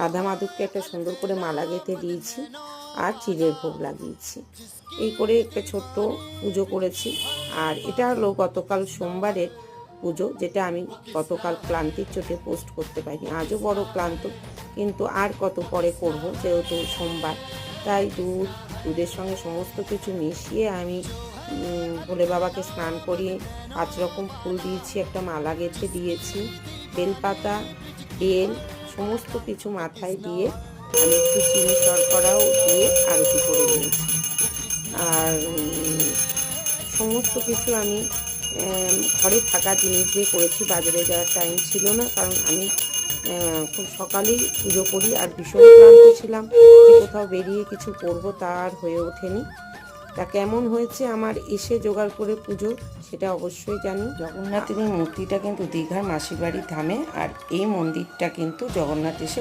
রাধা মাধবকে একটা সুন্দর করে মালা গেঁথে দিয়েছি আর চিড়ের ভোগ লাগিয়েছি। এই করে একটা ছোট্ট পুজো করেছি। আর এটা হলো গতকাল সোমবারের পুজো, যেটা আমি গতকাল ক্লান্তির চোটে পোস্ট করতে পারিনি। আজও বড় ক্লান্ত, কিন্তু আর কত পরে করব যেহেতু সোমবার। তাই দুধ, দুধের সঙ্গে সমস্ত কিছু মিশিয়ে আমি ভোলে বাবাকে স্নান করিয়ে পাঁচ রকম ফুল দিয়েছি, একটা মালা গেঁথে দিয়েছি, বেলপাতা, বেল সমস্ত কিছু মাথায় দিয়ে আমি একটু চিনি শর্করাও দিয়ে আরতি করে নিয়েছি। আর সমস্ত কিছু আমি ঘরে থাকা জিনিস দিয়ে করেছি। বাজারে যাওয়ার টাইম ছিল না, কারণ আমি খুব সকালেই পুজো করি আর ভীষণ ক্লান্ত ছিলাম। কোথাও বেরিয়ে কিছু করব তা আর হয়ে ওঠেনি। তা কেমন হয়েছে আমার এসে জোগাড় করে পুজো, সেটা অবশ্যই জানি। জগন্নাথের এই মূর্তিটা কিন্তু দীঘার মাসির বাড়ির ধামে, আর এই মন্দিরটা কিন্তু জগন্নাথ এসে